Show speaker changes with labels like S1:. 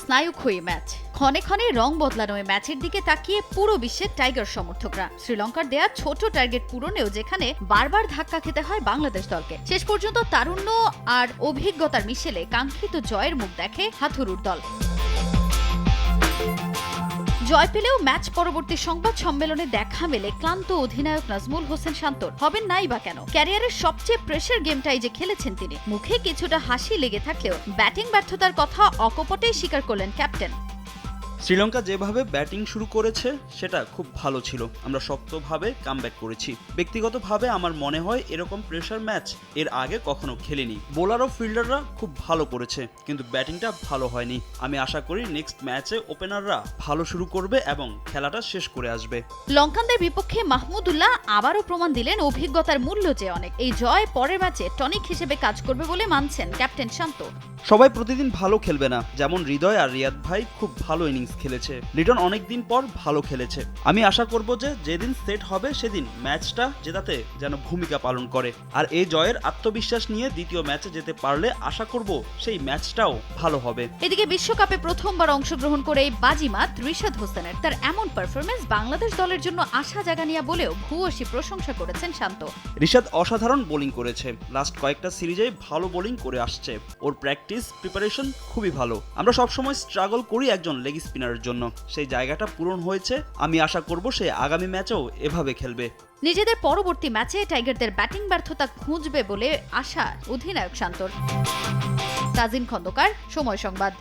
S1: স্নায়ুক্ষয়ী match. ক্ষণে ক্ষণে রং বদলানো এই ম্যাচের দিকে তাকিয়ে পুরো বিশ্বের টাইগার সমর্থকরা। শ্রীলঙ্কার দেয়া ছোট টার্গেট পূরণেও যেখানে বারবার ধাক্কা খেতে হয় বাংলাদেশ দলকে। শেষ পর্যন্ত তারুণ্য আর অভিজ্ঞতার মিশেলে কাঙ্ক্ষিত জয়ের মুখ দেখে হাথুরুর দল। জয় পেলেও ম্যাচ পরবর্তী সংবাদ সম্মেলনে দেখা মেলে ক্লান্ত অধিনায়ক নাজমুল হোসেন শান্তর। হবেন নাই বা কেন? ক্যারিয়ারের সবচেয়ে প্রেশার গেমটাই যে খেলেছেন তিনি। মুখে কিছুটা হাসি লেগে থাকলেও ব্যাটিং ব্যর্থতার কথা অকপটেই স্বীকার করলেন ক্যাপ্টেন
S2: শ্রীলঙ্কা যেভাবে ব্যাটিং শুরু করেছে সেটা খুব ভালো ছিল। আমরা শক্তভাবে কামব্যাক করেছি। ব্যক্তিগতভাবে আমার মনে হয় এরকম প্রেশার ম্যাচ এর আগে কখনো খেলিনি। বোলার ও ফিল্ডাররা খুব ভালো করেছে কিন্তু ব্যাটিংটা ভালো হয়নি। আমি আশা করি নেক্সট ম্যাচে ওপেনাররা ভালো শুরু করবে এবং খেলাটা শেষ করে আসবে।
S1: লঙ্কানদের বিপক্ষে মাহমুদুল্লাহ আবারও প্রমাণ দিলেন অভিজ্ঞতার মূল্য যে অনেক। এই জয় পরের ম্যাচে টনিক হিসেবে কাজ করবে বলে মানছেন ক্যাপ্টেন শান্ত।
S2: সবাই প্রতিদিন ভালো খেলবে না যেমন হৃদয় আর রিয়াদ ভাই খুব ভালো ইনিংস খেলেছে। লিটন অনেক দিন পর ভালো খেলেছে। আমি আশা করব যে যেদিন সেট হবে সেদিন ম্যাচটা জেতাতে যেন ভূমিকা পালন করে। আর এই জয়ের আত্মবিশ্বাস নিয়ে দ্বিতীয় ম্যাচে যেতে পারলে আশা করব সেই ম্যাচটাও ভালো হবে।
S1: এদিকে বিশ্বকাপে প্রথমবার অংশগ্রহণ করে বাজিমাত রিশাদ হোসেনের। তার এমন পারফরমেন্স বাংলাদেশ দলের জন্য আশা জাগানিয়া বলেও ভূয়সী প্রশংসা করেছেন শান্ত।
S2: রিশাদ অসাধারণ বোলিং করেছে। লাস্ট কয়েকটা সিরিজে ভালো বোলিং করে আসছে। ওর প্র্যাকটিস প্রিপারেশন খুবই ভালো। আমরা সবসময় স্ট্রাগল করি একজন লেগ স্পিনারের জন্য। সেই জায়গাটা পূরণ হয়েছে। আমি আশা করব সে আগামী ম্যাচেও এভাবে খেলবে।
S1: নিজেদের পরবর্তী ম্যাচে টাইগারদের ব্যাটিং ব্যর্থতা খুঁজবে বলে আশা অধিনায়ক শান্তর। তাজিন খন্দকার, সময় সংবাদ।